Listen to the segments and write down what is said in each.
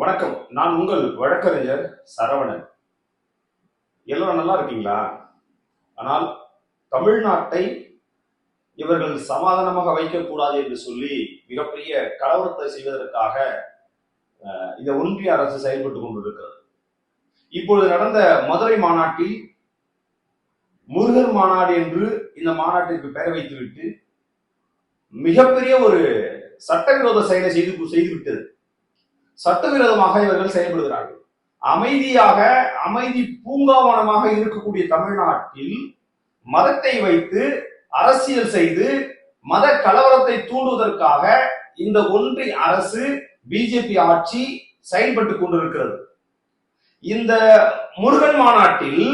வணக்கம். நான் உங்கள் வழக்கறிஞர் சரவணன். எல்லாரும் நல்லா இருக்கீங்களா? ஆனால் தமிழ்நாட்டை இவர்கள் சமாதானமாக வைக்கக்கூடாது என்று சொல்லி மிகப்பெரிய கலவரத்தை செய்வதற்காக இந்த ஒன்றிய அரசு செயல்பட்டு கொண்டிருக்கிறது. இப்பொழுது நடந்த மதுரை மாநாட்டில் முருகர் மாநாடு என்று இந்த மாநாட்டிற்கு பெயர் வைத்துவிட்டு மிகப்பெரிய ஒரு சட்டவிரோத செயலை செய்து செய்துவிட்டது. சட்டவிரோதமாக இவர்கள் செயல்படுகிறார்கள். அமைதியாக அமைதி பூங்காவனமாக இருக்கக்கூடிய தமிழ்நாட்டில் மதத்தை வைத்து அரசியல் செய்து மத கலவரத்தை தூண்டுவதற்காக இந்த ஒன்றிய அரசு பிஜேபி ஆட்சி செயல்பட்டு கொண்டிருக்கிறது. இந்த முருகன் மாநாட்டில்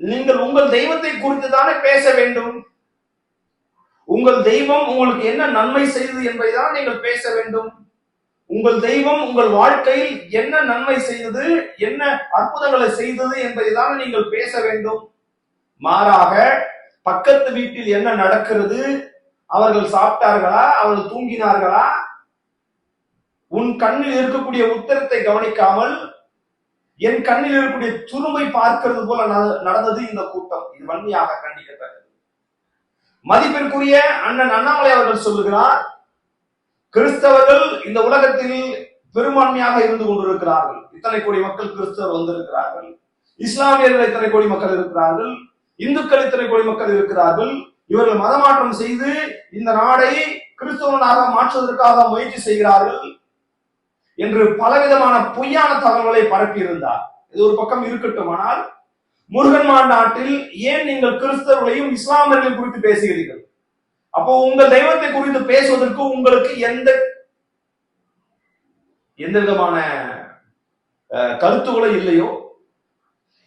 நீங்கள் உங்கள் தெய்வத்தை குறித்து தானே பேச வேண்டும்? உங்கள் தெய்வம் உங்களுக்கு என்ன நன்மை செய்தது என்பதை தான் நீங்கள் பேச வேண்டும். உங்கள் தெய்வம் உங்கள் வாழ்க்கையில் என்ன நன்மை செய்தது என்ன அற்புதங்களை செய்தது என்பதை தான் நீங்கள் பேச வேண்டும். மாறாக பக்கத்து வீட்டில் என்ன நடக்கிறது? அவர்கள் சாப்பிட்டார்களா? அவர்கள் தூங்கினார்களா? உன் கண்ணில் இருக்கக்கூடிய உத்தரத்தை கவனிக்காமல் என் கண்ணில் இருக்கக்கூடிய துருமை பார்க்கிறது போல நட- நடந்தது இந்த கூட்டம். இது வன்மையாக கண்டிக்கத்தக்கது. மதிப்பிற்குரிய அண்ணன் அண்ணாமலை அவர்கள் சொல்லுகிறார் கிறிஸ்தவர்கள் இந்த உலகத்தில் பெரும்பான்மையாக இருந்து கொண்டிருக்கிறார்கள். இத்தனை கோடி மக்கள் கிறிஸ்தவர் வந்திருக்கிறார்கள். இஸ்லாமியர்கள் இத்தனை கோடி மக்கள் இருக்கிறார்கள். இந்துக்கள் இத்தனை கோடி மக்கள் இருக்கிறார்கள். இவர்கள் மதமாற்றம் செய்து இந்த நாடை கிறிஸ்தவனாக மாற்றுவதற்காக முயற்சி செய்கிறார்கள் என்று பலவிதமான பொய்யான தகவல்களை பரப்பியிருந்தார் இது ஒரு பக்கம் இருக்கட்டும் ஆனால் முருகன் மாநாட்டில் ஏன் நீங்கள் கிறிஸ்தவர்களையும் இஸ்லாமியர்களையும் குறித்து பேசுகிறீர்கள்? அப்போ உங்கள் தெய்வத்தை குறித்து பேசுவதற்கு உங்களுக்கு எந்த எந்த விதமான அஹ், கருத்துகளும் இல்லையோ?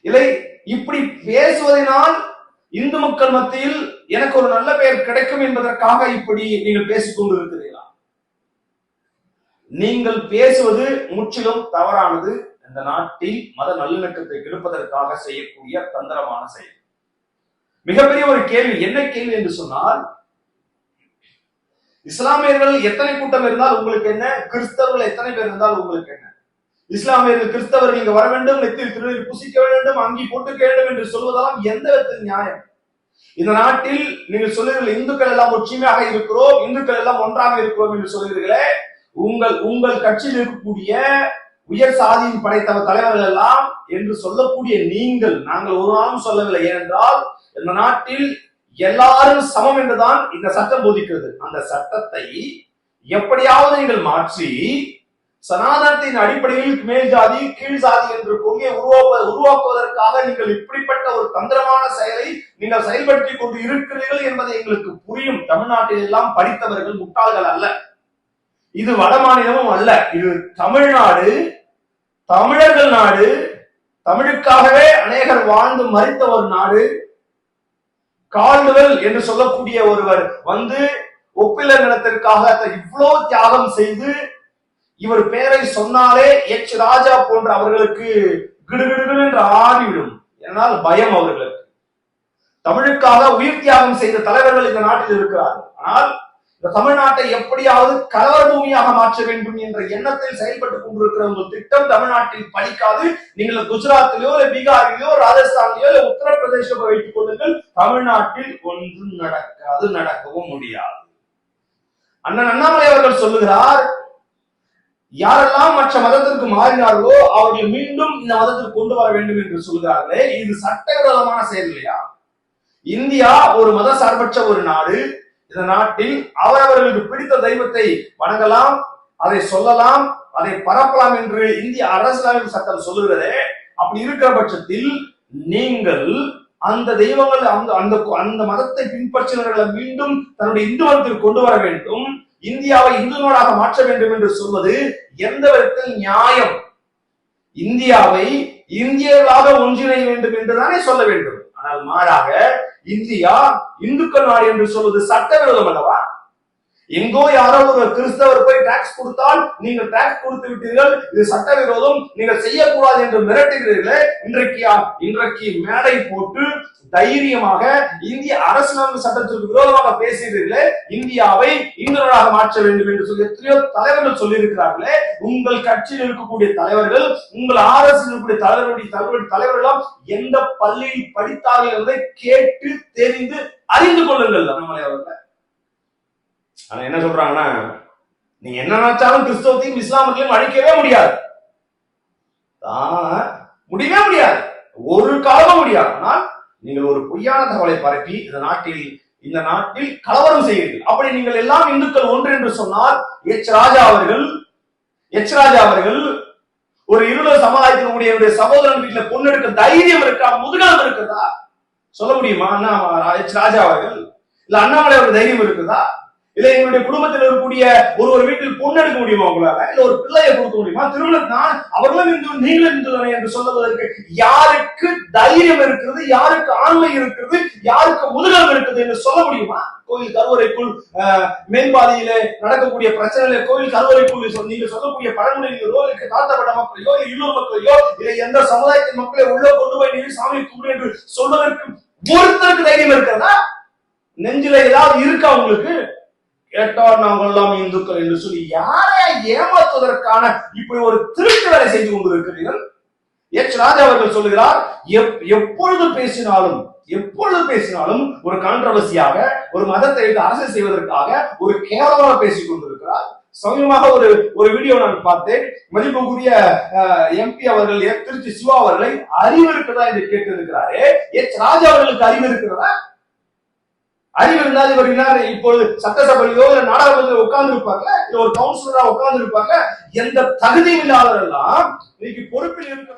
இல்லை இப்படி பேசுவதனால் இந்து மக்கள் மத்தியில் எனக்கு ஒரு நல்ல பெயர் கிடைக்கும் என்பதற்காக இப்படி நீங்கள் பேசிக்கொண்டு இருக்கிறீர்களா நீங்கள் பேசுவது முற்றிலும் தவறானது. இந்த நாட்டில் மத நல்லிணக்கத்தை கெடுப்பதற்காக செய்யக்கூடிய தந்திரமான செயல். மிகப்பெரிய ஒரு கேள்வி என்ன கேள்வி என்று சொன்னால் இஸ்லாமியர்கள் எத்தனை கூட்டம் இருந்தால் உங்களுக்கு என்ன? கிறிஸ்தவர்கள் எத்தனை பேர் இருந்தால் உங்களுக்கு என்ன? இஸ்லாமியர்கள் கிறிஸ்தவர்கள் இங்க வர வேண்டும் நெத்தில் திருநீர் புசிக்க வேண்டும் அங்கி போட்டுக்க வேண்டும் என்று சொல்வதெல்லாம் எந்த விதத்தில் நியாயம். இந்த நாட்டில் நீங்கள் சொல்லுகிறீர்கள் இந்துக்கள் எல்லாம் ஒற்றுமையாக இருக்கிறோம் இந்துக்கள் எல்லாம் ஒன்றாக இருக்கிறோம் என்று சொல்லுகிறீர்களே உங்கள் உங்கள் கட்சியில் இருக்கக்கூடிய உயர் சாதியின் படைத்தவர் தலைவர்கள் எல்லாம் என்று சொல்லக்கூடிய நீங்கள் நாங்கள் ஒரு நாளும் சொல்லவில்லை. ஏனென்றால் இந்த நாட்டில் எல்லாரும் சமம் என்றுதான் இந்த சட்டம் போதிக்கிறது. அந்த சட்டத்தை எப்படியாவது நீங்கள் மாற்றி சனாதனத்தின் அடிப்படையில் மேல் ஜாதி கீழ் ஜாதி என்று கொள்கையை உருவாக்க உருவாக்குவதற்காக நீங்கள் இப்படிப்பட்ட ஒரு தந்திரமான செயலை நீங்கள் செயல்படுத்தி கொண்டு இருக்கிறீர்கள் என்பதை எங்களுக்கு புரியும். தமிழ்நாட்டில் எல்லாம் படித்தவர்கள் முட்டாள்கள் அல்ல. இது வட மாநிலமும் அல்ல. இது தமிழ்நாடு தமிழர்கள் நாடு தமிழுக்காகவே அநேகர் வாழ்ந்து மறித்த ஒரு நாடு. கால்டுவெல் என்று சொல்லக்கூடிய ஒருவர் வந்து ஒப்பில நிலத்திற்காக இவ்வளவு தியாகம் செய்து இவர் பெயரை சொன்னாலே எச் ராஜா போன்ற அவர்களுக்கு கிடுகிடுகிடு என்று ஆடிவிடும். என்னால் பயம் அவர்களுக்கு. தமிழுக்காக உயிர் தியாகம் செய்த தலைவர்கள் இந்த நாட்டில் இருக்கிறார்கள். ஆனால் இந்த தமிழ்நாட்டை எப்படியாவது கலவர பூமியாக மாற்ற வேண்டும் என்ற எண்ணத்தில் செயல்பட்டுக் கொண்டிருக்கிற உங்கள் திட்டம் தமிழ்நாட்டில் படிக்காது. நீங்கள் குஜராத்திலயோ இல்ல பீகாரிலயோ ராஜஸ்தான்லயோ இல்ல உத்தரப்பிரதேசம் வைத்துக் கொள்ளுங்கள். தமிழ்நாட்டில் ஒன்றும் நடக்காது நடக்கவும் முடியாது. அண்ணன் அண்ணாமலை அவர்கள் சொல்லுகிறார் யாரெல்லாம் மற்ற மதத்திற்கு மாறினார்களோ அவர்கள் மீண்டும் இந்த மதத்திற்கு கொண்டு வர வேண்டும் என்று சொல்கிறார்களே இது சட்டவிரோதமான செயல் இல்லையா இந்தியா ஒரு மத சார்பற்ற ஒரு நாடு. இந்த நாட்டில் அவரவர்களுக்கு பிடித்த தெய்வத்தை வணங்கலாம் அதை சொல்லலாம் அதை பரப்பலாம் என்று இந்திய அரசியலமைப்பு சட்டம் சொல்லுகிறதே. அப்படி இருக்கிற பட்சத்தில் நீங்கள் அந்த தெய்வங்கள் அந்த அந்த அந்த மதத்தை பின்பற்றினவர்களை மீண்டும் தன்னுடைய இந்து மதத்திற்கு கொண்டு வர வேண்டும். இந்தியாவை இந்து நாடாக மாற்ற வேண்டும் என்று சொல்வது எந்த விதத்தில் நியாயம்? இந்தியாவை இந்தியர்களாக ஒன்றிணைய வேண்டும் என்றுதானே சொல்ல வேண்டும். ஆனால் மாறாக இந்தியா இந்துக்கள் நாடு என்று சொல்வது சட்டவிரோதம் அல்லவா? எங்கோ யாரோ ஒரு கிறிஸ்தவர் போய் டாக்ஸ் கொடுத்தால் நீங்கள் டாக்ஸ் கொடுத்து விட்டீர்கள் இது சட்டவிரோதம். நீங்கள் செய்யக்கூடாது என்று மிரட்டுகிறீர்களே. இன்றைக்கு இன்றைக்கு மேடை போட்டு தைரியமாக இந்திய அரசியலமைப்பு சட்டத்திற்கு விரோதமாக பேசுகிறீர்களே. இந்தியாவை இந்தியர்களாக மாற்ற வேண்டும் என்று சொல்லி எத்தனையோ தலைவர்கள் சொல்லியிருக்கிறார்களே. உங்கள் கட்சியில் இருக்கக்கூடிய தலைவர்கள் உங்கள் ஆர்எஸ் இருக்கக்கூடிய தலைவருடைய தலைவருடைய தலைவர்கள் எந்த பள்ளியில் படித்தார்கள் என்பதை கேட்டு தெரிந்து அறிந்து கொள்ளுங்கள். அண்ணாமலை அவர்கள். ஆனா என்ன சொல்றாங்கன்னா நீங்க என்ன நினைச்சாலும் கிறிஸ்தவத்தையும் இஸ்லாமத்தையும் அழிக்கவே முடியாது. முடியவே முடியாது. ஒரு காலமும் முடியாது. ஆனால் நீங்கள் ஒரு பொய்யான தகவலை பரப்பி இந்த நாட்டில் இந்த நாட்டில் கலவரம் செய்கிறீர்கள் அப்படி நீங்கள் எல்லாம் இந்துக்கள் ஒன்று என்று சொன்னால் எச் ராஜா அவர்கள் எச் ராஜா அவர்கள் ஒரு இருள சமுதாயத்தினுடைய சகோதரன் வீட்டுல பொண்ணு எடுக்க தைரியம் இருக்கா? முதுகலம் இருக்குதா? சொல்ல முடியுமா? அண்ணா எச் ராஜா அவர்கள் இல்ல அண்ணாமலை அவருக்கு தைரியம் இருக்குதா? இல்ல எங்களுடைய குடும்பத்தில் இருக்கக்கூடிய ஒரு ஒரு வீட்டில் பொண்ணு எடுக்க முடியுமா உங்களால? இல்ல ஒரு பிள்ளையை கொடுக்க முடியுமா? திருமணம் நான் அவர்களும் இந்து நீங்களும் இந்து தானே என்று சொல்லுவதற்கு யாருக்கு தைரியம் இருக்கிறது யாருக்கு ஆண்மை இருக்கிறது யாருக்கு முதலம் இருக்குது என்று சொல்ல முடியுமா? கோயில் கருவறைக்குள் மேம்பாதையில நடக்கக்கூடிய பிரச்சனையில கோயில் கருவறைக்குள் நீங்க சொல்லக்கூடிய பழங்குடியினரோ இல்ல தாழ்த்தப்பட்ட மக்களையோ இல்ல இன்னொரு மக்களையோ இல்ல எந்த சமுதாயத்தின் மக்களை உள்ள கொண்டு போய் நீங்க சாமி கும்பிடு என்று சொல்வதற்கு ஒருத்தருக்கு தைரியம் இருக்கிறதா? நெஞ்சில ஏதாவது இருக்கா உங்களுக்கு? கேட்டால் நாங்கள்லாம் இந்துக்கள் என்று சொல்லி யாரை ஏமாத்துவதற்கான இப்படி ஒரு திருட்டு வேலை செய்து கொண்டிருக்கிறீர்கள்? எச் ராஜா அவர்கள் சொல்லுகிறார் எப்- எப்பொழுது பேசினாலும் எப்பொழுது பேசினாலும் ஒரு கான்ட்ரவர்சியாக ஒரு மதத்தை எடுத்து அரசு செய்வதற்காக ஒரு கேவலமாக பேசிக் கொண்டிருக்கிறார். சமீபமாக ஒரு ஒரு வீடியோ நான் பார்த்தேன். மதிப்புக்குரிய எம்பி அவர்கள் திருச்சி சிவா அவர்களை அறிவு இருக்கிறதா என்று கேட்டிருக்கிறாரே. எச் ராஜா அவர்களுக்கு அறிவு இருக்கிறதா? அறிவு இருந்தால் இவர் என்ன இப்பொழுது சட்டசபையிலோ இல்ல நாடாளுமன்றத்தில் உட்கார்ந்து இருப்பாங்க இல்ல ஒரு கவுன்சிலரா உட்கார்ந்து இருப்பாங்க எந்த தகுதியும் இல்லாதவரெல்லாம் இன்னைக்கு பொறுப்பில் இருக்கிற